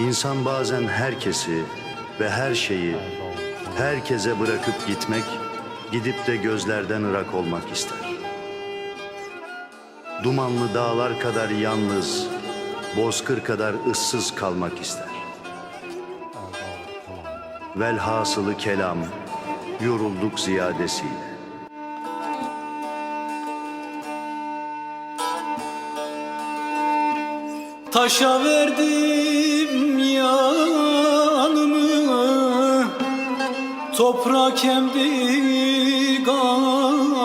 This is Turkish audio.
İnsan bazen herkesi ve her şeyi herkese bırakıp gitmek, gidip de gözlerden ırak olmak ister. Dumanlı dağlar kadar yalnız, bozkır kadar ıssız kalmak ister. Velhasılı kelam, yorulduk ziyadesiyle. Taşa verdim Toprak emdi kanımı